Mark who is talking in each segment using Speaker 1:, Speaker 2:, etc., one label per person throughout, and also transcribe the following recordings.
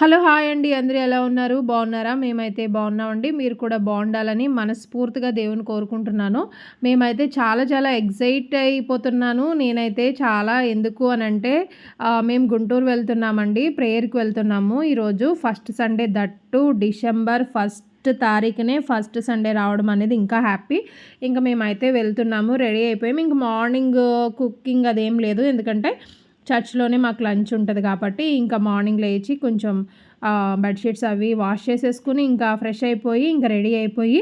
Speaker 1: Hello hi అండి. అందరూ ఎలా ఉన్నారు? బాగున్నారా? మేమైతే బాగున్నామండి. మీరు కూడా బాగుండాలని మనస్ఫూర్తిగా దేవుని కోరుకుంటున్నాను. మేమైతే చాలా చాలా ఎగ్జైట్ అయిపోతున్నాను. నేనైతే చాలా ఎందుకు అని అంటే మేము గుంటూరు వెళ్తున్నామండి. ప్రేయర్కి వెళ్తున్నాము. ఈరోజు first Sunday that December first తారీఖునే first Sunday రావడం అనేది ఇంకా హ్యాపీ. ఇంకా మేమైతే వెళ్తున్నాము. రెడీ అయిపోయాము. ఇంక మార్నింగ్ కుకింగ్ అదేం లేదు. ఎందుకంటే చర్చ్లోనే మాకు లంచ్ ఉంటుంది కాబట్టి ఇంకా మార్నింగ్ లేచి కొంచెం బెడ్షీట్స్ అవి వాష్ చేసేసుకుని ఇంకా ఫ్రెష్ అయిపోయి ఇంకా రెడీ అయిపోయి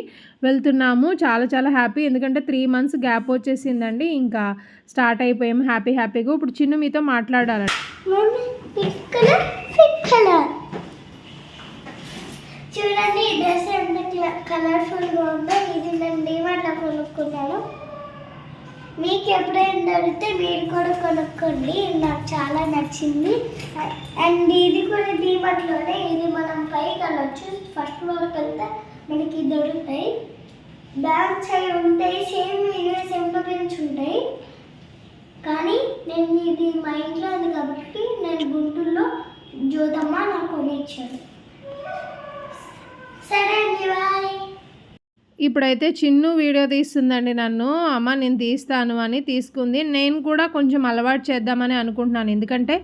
Speaker 1: వెళ్తున్నాము. చాలా చాలా హ్యాపీ. ఎందుకంటే త్రీ మంత్స్ గ్యాప్ వచ్చేసిందండి. ఇంకా స్టార్ట్ అయిపోయాము. హ్యాపీ హ్యాపీగా. ఇప్పుడు చిన్న మీతో మాట్లాడాలండి
Speaker 2: చూడండి డ్రెస్ ఎంత కలర్ఫుల్గా ఉందో. ఇది నేను డీమార్ట్లో కొనుక్కున్నాను. మీకు ఎప్పుడైనా దొరికితే మీరు కూడా కొనుక్కోండి. నాకు చాలా నచ్చింది. అండ్ ఇది కూడా దీపట్లోనే ఇది మనం పైకి వెళ్ళొచ్చు ఫస్ట్ ఫ్లోర్కి వెళ్తే మనకి దొరుకుతాయి. బ్యాంక్స్ అవి ఉంటాయి సేమ్ ఇవే సెంటర్ పెంచి ఉంటాయి. కానీ నేను ఇది మా ఇంట్లో ఉంది కాబట్టి నేను గుంటూరులో జ్యోతమ్మ నాకు కొనిచ్చాను సరే
Speaker 1: ఇప్పుడైతే చిన్ను వీడియో తీస్తుందండి నన్ను. అమ్మ నేను తీస్తాను అని తీసుకుంది. నేను కూడా కొంచెం అలవాటు చేద్దామని అనుకుంటున్నాను. ఎందుకంటే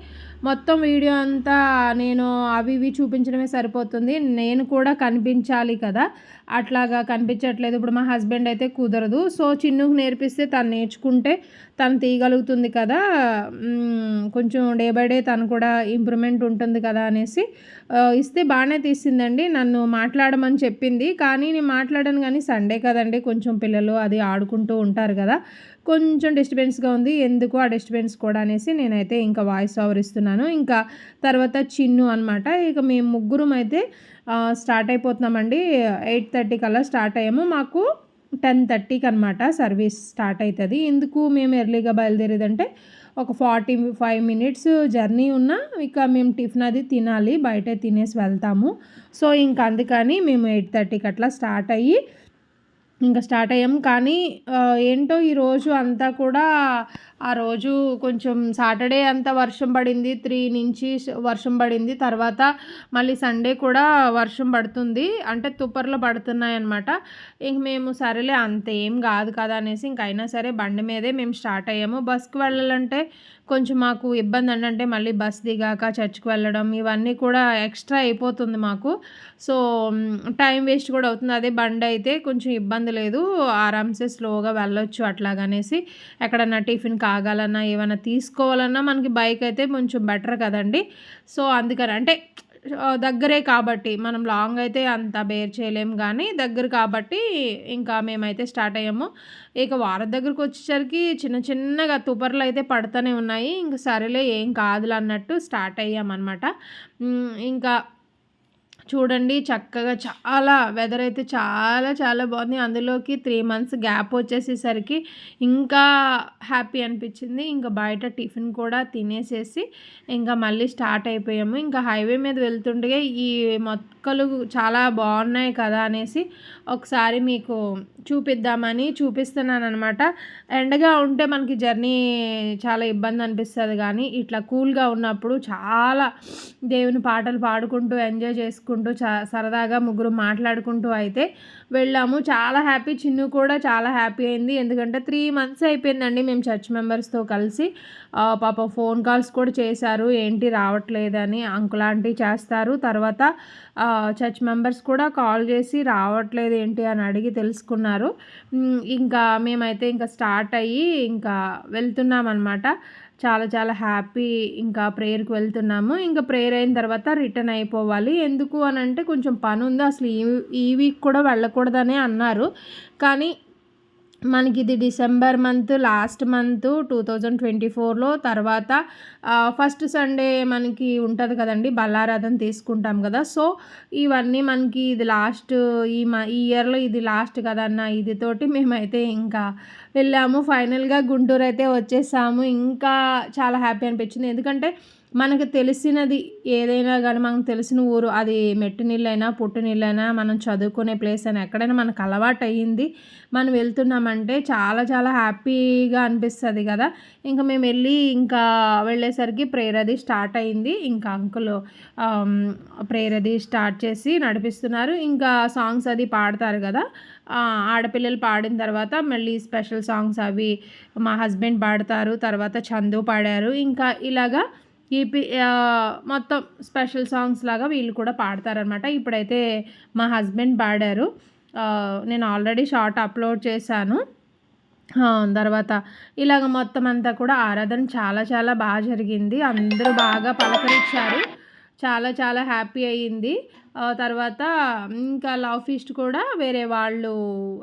Speaker 1: మొత్తం వీడియో అంతా నేను అవి ఇవి చూపించడమే సరిపోతుంది. నేను కూడా కనిపించాలి కదా. అట్లాగా కనిపించట్లేదు. ఇప్పుడు మా హస్బెండ్ అయితే కుదరదు. సో చిన్నుకు నేర్పిస్తే తను నేర్చుకుంటే తను తీయగలుగుతుంది కదా. కొంచెం డే బై డే తను కూడా ఇంప్రూవ్మెంట్ ఉంటుంది కదా అనేసి ఇస్తే బాగానే తీసిందండి. నన్ను మాట్లాడమని చెప్పింది. కానీ నేను మాట్లాడాను కానీ సండే కదండి. కొంచెం పిల్లలు అది ఆడుకుంటూ ఉంటారు కదా. కొంచెం డిస్టర్బెన్స్గా ఉంది. ఎందుకు ఆ డిస్టర్బెన్స్ కూడా అనేసి నేనైతే ఇంకా వాయిస్ ఓవర్ ఇస్తున్నాను. ఇంకా తర్వాత చిన్ను అనమాట ఇక మేము ముగ్గురం అయితే స్టార్ట్ అయిపోతున్నామండి. ఎయిట్ థర్టీకి అలా స్టార్ట్ అయ్యాము. మాకు టెన్ థర్టీకి అనమాట సర్వీస్ స్టార్ట్ అవుతుంది ఎందుకు మేము ఎర్లీగా బయలుదేరేదంటే ఒక ఫార్టీ ఫైవ్ మినిట్స్ జర్నీ ఉన్నా ఇక మేము టిఫిన్ అది తినాలి బయట తినేసి వెళ్తాము. సో ఇంకా అందుకని మేము ఎయిట్ థర్టీకి అట్లా స్టార్ట్ అయ్యి ఇంకా స్టార్ట్ అయ్యాం. కానీ ఏంటో ఈరోజు అంతా కూడా ఆ రోజు కొంచెం సాటర్డే అంతా వర్షం పడింది త్రీ నుంచి వర్షం పడింది. తర్వాత మళ్ళీ సండే కూడా వర్షం పడుతుంది. అంటే తుప్పర్లు పడుతున్నాయి అనమాట ఇంక మేము సరేలే అంత ఏం కాదు కదా అనేసి ఇంకైనా సరే బండి మీదే మేము స్టార్ట్ అయ్యాము. బస్కి వెళ్ళాలంటే కొంచెం మాకు ఇబ్బంది అంటే మళ్ళీ బస్ దిగాక చర్చ్కి వెళ్ళడం ఇవన్నీ కూడా ఎక్స్ట్రా అయిపోతుంది మాకు. సో టైం వేస్ట్ కూడా అవుతుంది. అదే బండి అయితే కొంచెం ఇబ్బంది లేదు. ఆరామ్సే స్లోగా వెళ్ళొచ్చు అట్లాగనేసి ఎక్కడన్నా టిఫిన్ కాగాలన్నా ఏమైనా తీసుకోవాలన్నా మనకి బైక్ అయితే కొంచెం బెటర్ కదండి. సో అందుకని అంటే దగ్గరే కాబట్టి మనం లాంగ్ అయితే అంత బేర్ చేయలేం కానీ దగ్గర కాబట్టి ఇంకా మేమైతే స్టార్ట్ అయ్యాము. ఇక వారం దగ్గరకు వచ్చేసరికి చిన్న చిన్నగా తుపర్లు అయితే పడుతూనే ఉన్నాయి. ఇంకా సరేలే ఏం కాదులు అన్నట్టు స్టార్ట్ అయ్యామన్నమాట. ఇంకా చూడండి చక్కగా చాలా వెదర్ అయితే చాలా చాలా బాగుంది. అందులోకి త్రీ మంత్స్ గ్యాప్ వచ్చేసేసరికి ఇంకా హ్యాపీ అనిపించింది. ఇంకా బయట టిఫిన్ కూడా తినేసేసి ఇంకా మళ్ళీ స్టార్ట్ అయిపోయాము. ఇంకా హైవే మీద వెళ్తుండగా ఈ మొక్కలు చాలా బాగున్నాయి కదా అనేసి ఒకసారి మీకు చూపిద్దామని చూపిస్తున్నాను అనమాట ఎండగా ఉంటే మనకి జర్నీ చాలా ఇబ్బంది అనిపిస్తుంది కానీ ఇట్లా కూల్గా ఉన్నప్పుడు చాలా దేవుని పాటలు పాడుకుంటూ ఎంజాయ్ చేసుకుంటూ చా సరదాగా ముగ్గురు మాట్లాడుకుంటూ అయితే వెళ్ళాము. చాలా హ్యాపీ. చిన్ను కూడా చాలా హ్యాపీ అయింది. ఎందుకంటే త్రీ మంత్స్ అయిపోయిందండి మేము చర్చ్ మెంబర్స్తో కలిసి. పాప ఫోన్ కాల్స్ కూడా చేశారు. ఏంటి రావట్లేదని అంకుల్ ఆంటీ చేస్తారు. తర్వాత చర్చ్ మెంబర్స్ కూడా కాల్ చేసి రావట్లేదు ఏంటి అని అడిగి తెలుసుకున్నారు. ఇంకా మేమైతే ఇంకా స్టార్ట్ అయ్యి ఇంకా వెళ్తున్నాం అనమాట చాలా చాలా హ్యాపీ ఇంకా ప్రేయర్కి వెళ్తున్నాము. ఇంకా ప్రేయర్ అయిన తర్వాత రిటర్న్ అయిపోవాలి. ఎందుకు అని అంటే కొంచెం పని ఉంది అసలు ఈ ఈ వీక్ కూడా వెళ్ళకూడదనే అన్నారు. కానీ మనకి ఇది December month last month two thousand twenty ఫోర్లో తర్వాత ఫస్ట్ సండే మనకి ఉంటుంది కదండి బల్లారాధన తీసుకుంటాం కదా. సో ఇవన్నీ మనకి ఇది లాస్ట్ ఈ ఈ ఇయర్లో ఇది లాస్ట్ కదన్న ఇది తోటి మేమైతే ఇంకా వెళ్ళాము. ఫైనల్గా గుంటూరు అయితే వచ్చేసాము. ఇంకా చాలా హ్యాపీ అనిపించింది. ఎందుకంటే మనకు తెలిసినది ఏదైనా కానీ మనకు తెలిసిన ఊరు అది మెట్టు నీళ్ళైనా పుట్టు నీళ్ళైనా మనం చదువుకునే ప్లేస్ అయినా ఎక్కడైనా మనకు అలవాటు అయ్యింది మనం వెళ్తున్నామంటే చాలా చాలా హ్యాపీగా అనిపిస్తుంది కదా. ఇంకా మేము వెళ్ళి ఇంకా వెళ్ళేసరికి ప్రేయర్ అది స్టార్ట్ అయింది ఇంకా అంకుల్ ప్రేయర్ అది స్టార్ట్ చేసి నడిపిస్తున్నారు. ఇంకా సాంగ్స్ అది పాడతారు కదా. ఆడపిల్లలు పాడిన తర్వాత మళ్ళీ స్పెషల్ సాంగ్స్ అవి మా హస్బెండ్ పాడతారు. తర్వాత చందు పాడారు. ఇంకా ఇలాగా ఈ మొత్తం స్పెషల్ సాంగ్స్ లాగా వీళ్ళు కూడా పాడతారనమాట ఇప్పుడైతే మా హస్బెండ్ పాడారు. నేను ఆల్రెడీ షార్ట్ అప్లోడ్ చేశాను. తర్వాత ఇలాగ మొత్తం అంతా కూడా ఆరాధన చాలా చాలా బాగా జరిగింది. అందరూ బాగా పలకరించారు. చాలా చాలా హ్యాపీ అయ్యింది. తర్వాత ఇంకా లవ్ ఫీస్ట్ కూడా వేరే వాళ్ళు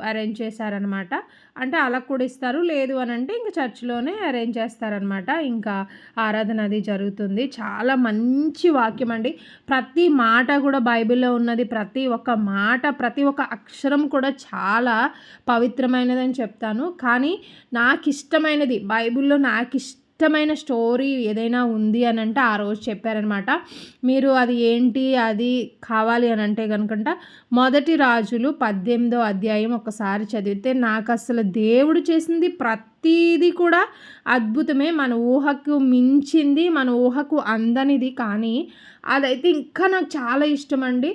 Speaker 1: అరేంజ్ చేశారనమాట. అంటే అలా కూడా ఇస్తారు. లేదు అని అంటే ఇంకా చర్చ్లోనే అరేంజ్ చేస్తారనమాట. ఇంకా ఆరాధన అది జరుగుతుంది. చాలా మంచి వాక్యం అండి. ప్రతి మాట కూడా బైబిల్లో ఉన్నది. ప్రతి ఒక్క మాట ప్రతి ఒక్క అక్షరం కూడా చాలా పవిత్రమైనదని చెప్తాను. కానీ నాకు ఇష్టమైనది బైబిల్లో నాకు ఇష్టం ఇష్టమైన స్టోరీ ఏదైనా ఉంది అని అంటే ఆ రోజు చెప్పారనమాట. మీరు అది ఏంటి అది కావాలి అని అంటే కనుకంట మొదటి రాజులు పద్దెనిమిదో అధ్యాయం ఒకసారి చదివితే నాకు అసలు దేవుడు చేసింది ప్రతీది కూడా అద్భుతమే. మన ఊహకు మించింది మన ఊహకు అందనిది. కానీ అదైతే ఇంకా నాకు చాలా ఇష్టం అండి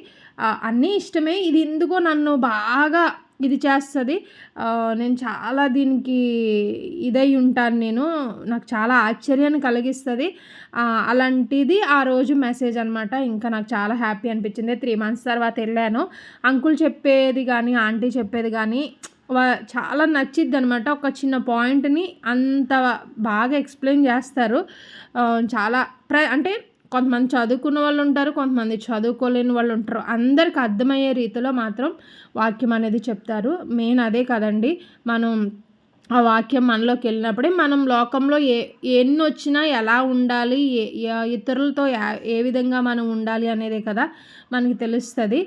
Speaker 1: అన్నీ ఇష్టమే. ఇది ఎందుకో నన్ను బాగా ఇది చేస్తుంది. నేను చాలా దీనికి ఇదై ఉంటాను నేను. నాకు చాలా ఆశ్చర్యాన్ని కలిగిస్తుంది. అలాంటిది ఆ రోజు మెసేజ్ అనమాట ఇంకా నాకు చాలా హ్యాపీ అనిపించింది. త్రీ మంత్స్ తర్వాత వెళ్ళాను. అంకుల్ చెప్పేది కానీ ఆంటీ చెప్పేది కానీ చాలా నచ్చిద్ది అనమాట ఒక చిన్న పాయింట్ని అంత బాగా ఎక్స్ప్లెయిన్ చేస్తారు. చాలా ప్ర అంటే కొంతమంది చదువుకున్న వాళ్ళు ఉంటారు కొంతమంది చదువుకోలేని వాళ్ళు ఉంటారు. అందరికి అర్థమయ్యే రీతిలో మాత్రం వాక్యం అనేది చెప్తారు. మెయిన్ అదే కదండి. మనం ఆ వాక్యం మనలోకి వెళ్ళినప్పుడే మనం లోకంలో ఏ ఎన్ని వచ్చినా ఎలా ఉండాలి ఏ ఇతరులతో ఏ విధంగా మనం ఉండాలి అనేదే కదా మనకి తెలుస్తుంది.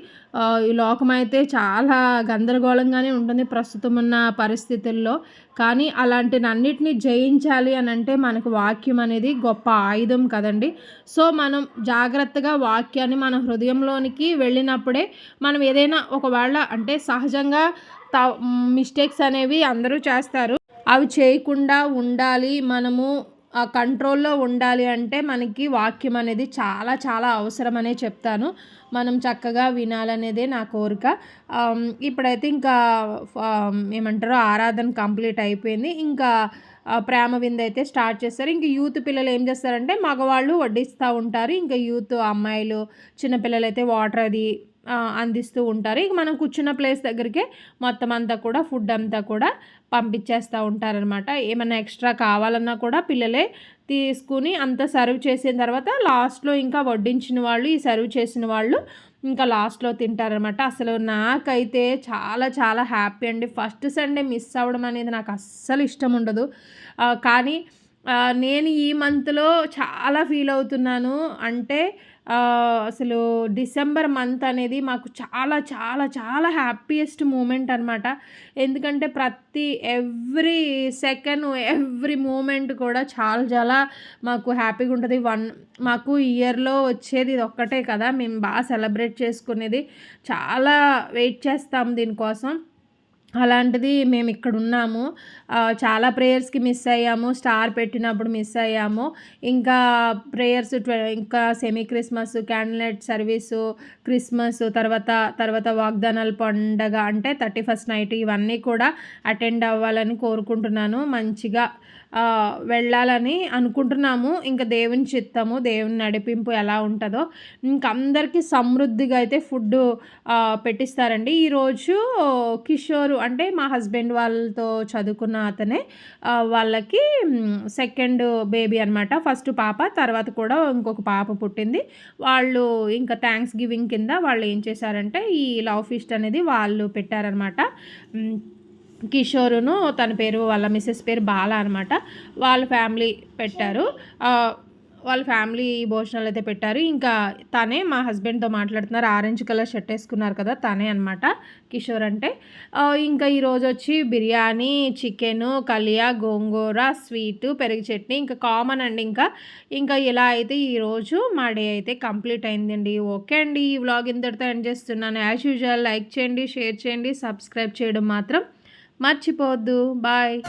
Speaker 1: ఈ లోకం అయితే చాలా గందరగోళంగానే ఉంటుంది ప్రస్తుతం ఉన్న పరిస్థితుల్లో. కానీ అలాంటినన్నిటిని జయించాలి అని అంటే మనకు వాక్యం అనేది గొప్ప ఆయుధం కదండి. సో మనం జాగ్రత్తగా వాక్యాన్ని మన హృదయంలోనికి వెళ్ళినప్పుడే మనం ఏదైనా ఒకవేళ అంటే సహజంగా త మిస్టేక్స్ అనేవి అందరూ చేస్తారు. అవి చేయకుండా ఉండాలి మనము కంట్రోల్లో ఉండాలి అంటే మనకి వాక్యం అనేది చాలా చాలా అవసరమనే చెప్తాను. మనం చక్కగా వినాలనేదే నా కోరిక. ఇప్పుడైతే ఇంకా ఏమంటారు ఆరాధన కంప్లీట్ అయిపోయింది. ఇంకా ప్రేమ విందు అయితే స్టార్ట్ చేస్తారు. ఇంకా యూత్ పిల్లలు ఏం చేస్తారంటే మగవాళ్ళు వడ్డిస్తూ ఉంటారు. ఇంకా యూత్ అమ్మాయిలు చిన్నపిల్లలు అయితే వాటర్ అది అందిస్తూ ఉంటారు. ఇక మనం కూర్చున్న ప్లేస్ దగ్గరికే మొత్తం అంతా కూడా ఫుడ్ అంతా కూడా పంపించేస్తూ ఉంటారనమాట ఏమైనా ఎక్స్ట్రా కావాలన్నా కూడా పిల్లలే తీసుకుని అంతా సర్వ్ చేసిన తర్వాత లాస్ట్లో ఇంకా వడ్డించిన వాళ్ళు ఈ సర్వ్ చేసిన వాళ్ళు ఇంకా లాస్ట్లో తింటారనమాట అసలు నాకైతే చాలా చాలా హ్యాపీ అండి. ఫస్ట్ సండే మిస్ అవ్వడం అనేది నాకు అస్సలు ఇష్టం ఉండదు. కానీ నేను ఈ మంత్లో చాలా ఫీల్ అవుతున్నాను. అంటే అసలు డిసెంబర్ మంత్ అనేది మాకు చాలా చాలా చాలా హ్యాపీయెస్ట్ మూమెంట్ అనమాట ఎందుకంటే ప్రతి ఎవ్రీ సెకండ్ ఎవ్రీ మూమెంట్ కూడా చాలా చాలా మాకు హ్యాపీగా ఉంటుంది. వన్ మాకు ఇయర్లో వచ్చేది ఇది ఒక్కటే కదా. మేము బాగా సెలబ్రేట్ చేసుకునేది. చాలా వెయిట్ చేస్తాం దీనికోసం. అలాంటిది మేము ఇక్కడ ఉన్నాము. చాలా ప్రేయర్స్కి మిస్ అయ్యాము. స్టార్ పెట్టినప్పుడు మిస్ అయ్యాము. ఇంకా ప్రేయర్స్ ఇంకా semi Christmas candle service Christmas తర్వాత తర్వాత వాగ్దానాల పండగ అంటే థర్టీ ఫస్ట్ నైట్ ఇవన్నీ కూడా అటెండ్ అవ్వాలని కోరుకుంటున్నాను. మంచిగా వెళ్ళాలని అనుకుంటున్నాము. ఇంకా దేవుని చిత్తము దేవుని నడిపింపు ఎలా ఉంటుందో. ఇంకా అందరికీ సమృద్ధిగా అయితే ఫుడ్ పెట్టిస్తారండి. ఈరోజు కిషోర్ అంటే మా హస్బెండ్ వాళ్ళతో చదువుకున్న అతనే వాళ్ళకి సెకండ్ బేబీ అనమాట ఫస్ట్ పాప తర్వాత కూడా ఇంకొక పాప పుట్టింది. వాళ్ళు ఇంకా థ్యాంక్స్ గివింగ్ కింద వాళ్ళు ఏం చేశారంటే ఈ లవ్ ఫిస్ట్ అనేది వాళ్ళు పెట్టారనమాట కిషోరును తన పేరు వాళ్ళ మిస్సెస్ పేరు బాల అనమాట వాళ్ళ ఫ్యామిలీ పెట్టారు. వాళ్ళ ఫ్యామిలీ భోజనాలు అయితే పెట్టారు. ఇంకా తనే మా హస్బెండ్తో మాట్లాడుతున్నారు. ఆరెంజ్ కలర్ షర్ట్ వేసుకున్నారు కదా తనే అనమాట కిషోర్ అంటే. ఇంకా ఈరోజు వచ్చి బిర్యానీ చికెను కలియా గోంగూర స్వీట్ పెరుగు చట్నీ ఇంకా కామన్ అండి ఇంకా. ఇంకా ఇలా అయితే ఈరోజు మా డే అయితే కంప్లీట్ అయిందండి. ఓకే అండి ఈ వ్లాగ్ ఇంతటితో ఎండ్ చేస్తున్నాను. యాజ్ యూజువల్ లైక్ చేయండి షేర్ చేయండి సబ్స్క్రైబ్ చేయడం మాత్రం మర్చిపోవద్దు. బాయ్.